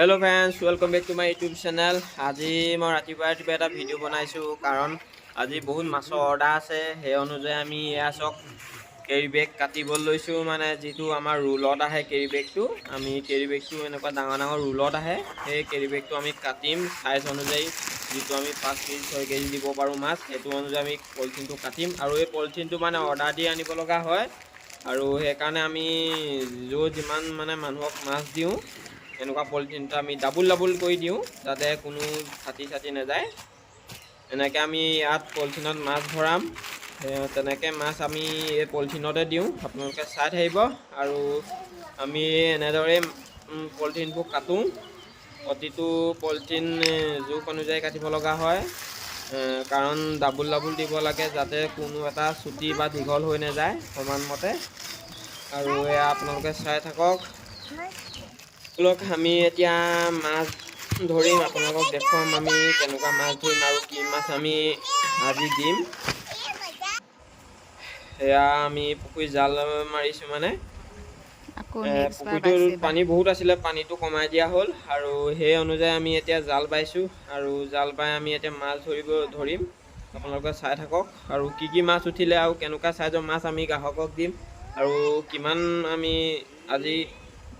Hello' friends welcome back to my YouTube channel আজি মই ৰাতিপুৱা ৰাতিপুৱা এটা ভিডিঅ' বনাইছোঁ, কাৰণ আজি বহুত মাছৰ অৰ্ডাৰ আছে। সেই অনুযায়ী আমি এয়া চাওক কেৰি বেগ কাটিব লৈছোঁ মানে যিটো আমাৰ ৰোলত আহে কেৰি বেগটো আমি কেৰি বেগটো এনেকুৱা ডাঙৰ ডাঙৰ ৰোলত আহে। সেই কেৰি বেগটো আমি কাটিম চাইজ অনুযায়ী যিটো আমি পাঁচ কেজি, ছয় কেজি দিব পাৰোঁ মাছ, সেইটো অনুযায়ী আমি পলিথিনটো কাটিম। আৰু এই পলিথিনটো মানে অৰ্ডাৰ দি আনিব লগা হয়। আৰু সেইকাৰণে আমি য'ত যিমান মানে মানুহক মাছ দিওঁ এনেকুৱা পলিথিনটো আমি ডাবুল ডাবুল কৰি দিওঁ যাতে কোনো ফাটি চাটি নাযায়। এনেকৈ আমি ইয়াত পলিথিনত মাছ ভৰাম। তেনেকৈ মাছ আমি এই পলিথিনতে দিওঁ, আপোনালোকে চাই থাকিব। আৰু আমি এনেদৰে পলিথিনবোৰ কাটোঁ। প্ৰতিটো পলিথিন জোখ অনুযায়ী কাটিব লগা হয়। কাৰণ ডাবুল ডাবুল দিব লাগে যাতে কোনো এটা চুটি বা দীঘল হৈ নাযায় সমানমতে আৰু এয়া আপোনালোকে চাই থাকক। লওক আমি এতিয়া মাছ ধৰিম আপোনালোকক দেখুৱাম আমি কেনেকুৱা মাছ ধৰিম আৰু কি মাছ আমি আজি দিম। এয়া আমি পুখুৰীত জাল মাৰিছোঁ মানে। পাইছে পানী বহুত আছিলে পানীটো কমাই দিয়া হ'ল আৰু সেই অনুযায়ী আমি এতিয়া জাল বাইছোঁ আৰু জাল বাই আমি এতিয়া মাছ ধৰিব ধৰিম। আপোনালোকে চাই থাকক আৰু কি কি মাছ উঠিলে আৰু কেনেকুৱা চাইজৰ মাছ আমি গ্ৰাহকক দিম আৰু কিমান আমি আজি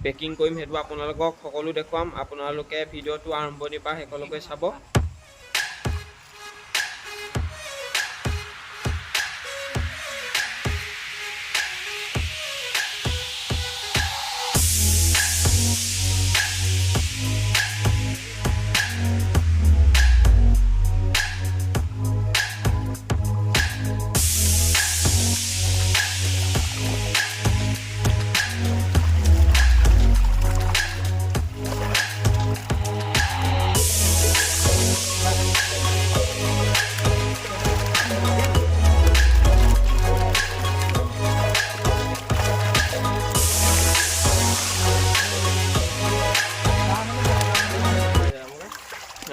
পেকিং কৰিম সেইটো আপোনালোকক সকলো দেখুৱাম। আপোনালোকে ভিডিঅ'টো আৰম্ভণিৰ পৰা শেষলৈকে চাব।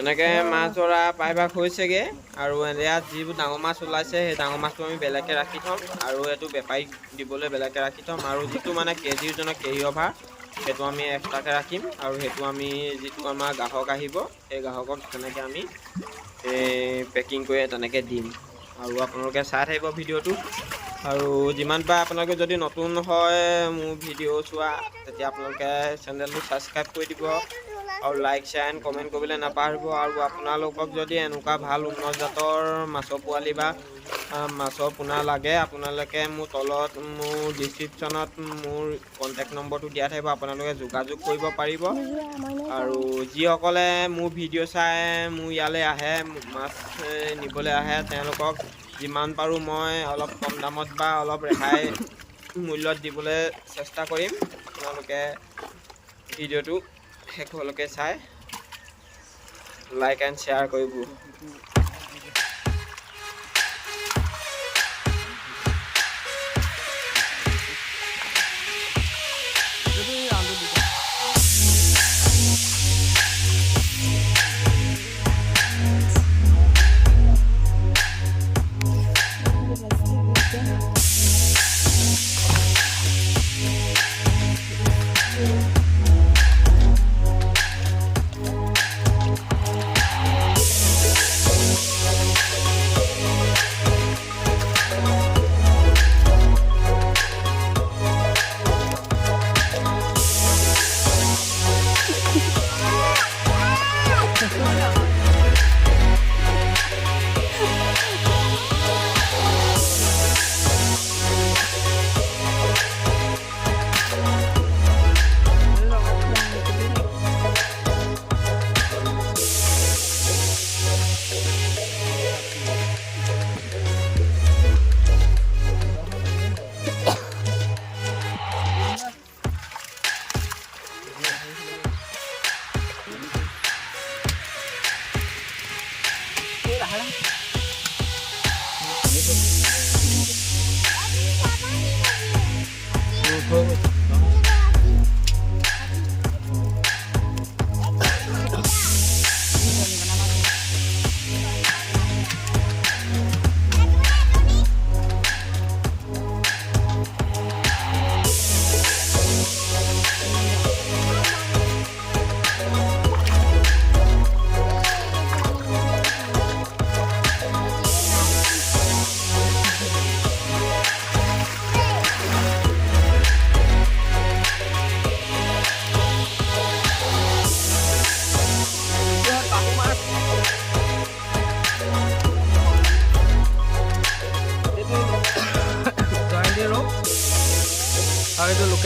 এনেকৈ মাছ ধৰা প্ৰায়ভাগ হৈছেগৈ আৰু ইয়াত যিবোৰ ডাঙৰ মাছ ওলাইছে সেই ডাঙৰ মাছটো আমি বেলেগকৈ ৰাখি থ'ম আৰু এইটো বেপাৰীক দিবলৈ বেলেগকৈ ৰাখি থ'ম আৰু যিটো মানে কেজি ওজনৰ কেৰি অভাৰ সেইটো আমি এক্সট্ৰাকৈ ৰাখিম আৰু সেইটো আমি যিটো আমাৰ গ্ৰাহক আহিব সেই গ্ৰাহকক তেনেকৈ আমি পেকিং কৰি তেনেকৈ দিম। আৰু আপোনালোকে চাই থাকিব ভিডিঅ'টো। আৰু যিমান পাৰে আপোনালোকে যদি নতুন হয় মোৰ ভিডিঅ' চোৱা তেতিয়া আপোনালোকে চেনেলটো ছাবস্ক্ৰাইব কৰি দিব। আৰু লাইক শ্বেয়াৰ এণ্ড কমেণ্ট কৰিবলৈ নাপাহৰিব আৰু আপোনালোকক যদি এনেকুৱা ভাল উন্নত জাতৰ মাছৰ পোৱালি বা মাছৰ পোনা লাগে আপোনালোকে মোৰ তলত মোৰ ডিছক্ৰিপশ্যনত মোৰ কণ্টেক্ট নম্বৰটো দিয়া থাকিব আপোনালোকে যোগাযোগ কৰিব পাৰিব। আৰু যিসকলে মোৰ ভিডিঅ' চাই মোৰ ইয়ালৈ আহে মাছ নিবলৈ আহে তেওঁলোকক যিমান পাৰোঁ মই অলপ কম দামত বা অলপ ৰেহাই মূল্যত দিবলৈ চেষ্টা কৰিম। আপোনালোকে ভিডিঅ'টো শেষ সেইসকলকে চাই লাইক এণ্ড শ্বেয়াৰ কৰিব Yeah.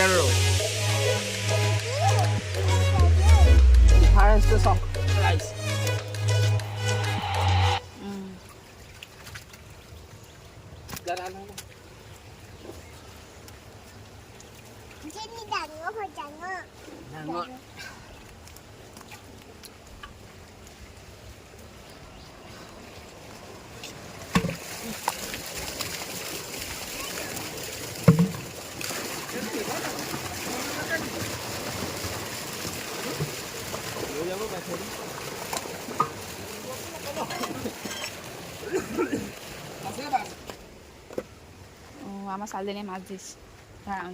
Generally. You harness the sock. Rice. Mm. Jenny, ও আমার সাল দিলে মাছ দিস। হ্যাঁ